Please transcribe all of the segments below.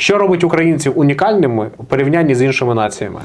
Що робить українців унікальними у порівнянні з іншими націями?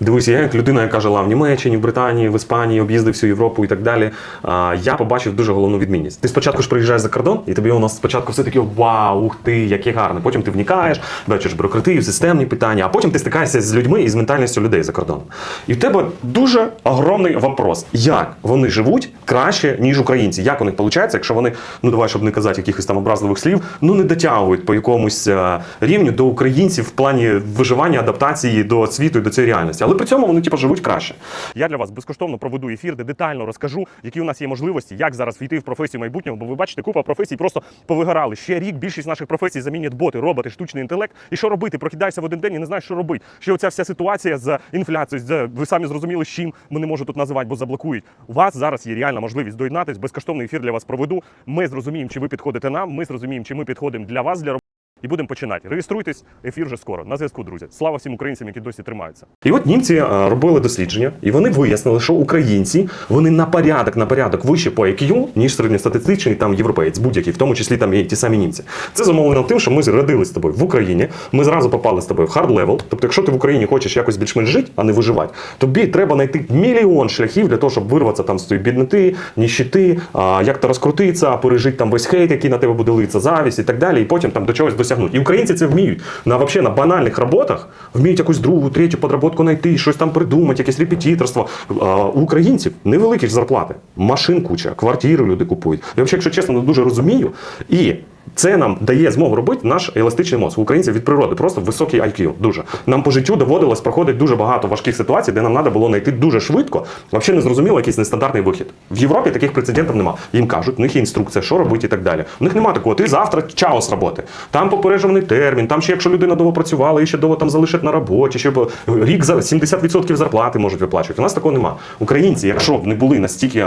Дивись, я як людина, яка жила в Німеччині, в Британії, в Іспанії, об'їздив всю Європу і так далі. а, Я побачив дуже головну відмінність. Ти спочатку ж приїжджаєш за кордон, і тобі у нас спочатку все таке вау, ух ти, яке гарне. Потім ти вникаєш, бачиш бюрократію, системні питання, а потім ти стикаєшся з людьми і з ментальністю людей за кордоном. І в тебе дуже огромний вопрос, як вони живуть краще, ніж українці. Як у них виходить, якщо вони, ну давай, щоб не казати якихось там образливих слів, ну не дотягують по якомусь е, рівню до українців в плані виживання, адаптації до світу і до цієї реальності. Але при цьому вони типу, живуть краще. Я для вас безкоштовно проведу ефір, де детально розкажу, які у нас є можливості, як зараз війти в професію майбутнього. Бо ви бачите, купа професій просто повигорали. Ще рік більшість наших професій замінять боти, роботи, штучний інтелект. І що робити? Прокидаєшся в один день і не знаєш, що робити. Ще оця вся ситуація з інфляцією, з ви самі зрозуміли, з чим ми не можу тут називати, бо заблокують. У вас зараз є реальна можливість доєднатись. Безкоштовний ефір для вас проведу. Ми зрозуміємо, чи ви підходите нам. Ми зрозуміємо, чи ми підходимо для вас для роботи. І будемо починати. Реєструйтесь, ефір вже скоро. На зв'язку, друзі. Слава всім українцям, які досі тримаються. І от німці е, робили дослідження, і вони вияснили, що українці вони на порядок, на порядок вище по IQ, ніж середньостатистичний там європеєць, будь-який, в тому числі там і ті самі німці. Це замовлено тим, що ми родились з тобою в Україні. Ми зразу попали з тобою в хард левел. Тобто, якщо ти в Україні хочеш якось більш-менш жити, а не виживати, тобі треба знайти мільйон шляхів для того, щоб вирватися там з тої бідноти, ніщити, як то розкрутитися, пережити там весь хейт, який на тебе буде литися, завість і так далі, і потім там до чогось досягнути. І українці це вміють. На вообще на банальних роботах вміють якусь другу, третю подработку знайти, щось там придумати, якесь репетиторство. А, у українців невеликі ж зарплати, машин куча, квартири люди купують. Я взагалі, якщо чесно, не дуже розумію. І це нам дає змогу робити наш еластичний мозок. У українців від природи просто високий IQ. Дуже нам по життю доводилось проходити дуже багато важких ситуацій, де нам треба було знайти дуже швидко. Взагалі не зрозуміло якийсь нестандартний вихід. В Європі таких прецедентів нема. Їм кажуть, в них є інструкція, що робити і так далі. У них немає такого. Ти завтра чао з роботи. Там попереджений термін. Там ще якщо людина довго працювала, і ще довго там залишать на роботі, ще рік за 70% зарплати можуть виплачувати. У нас такого нема. Українці, якщо б не були настільки.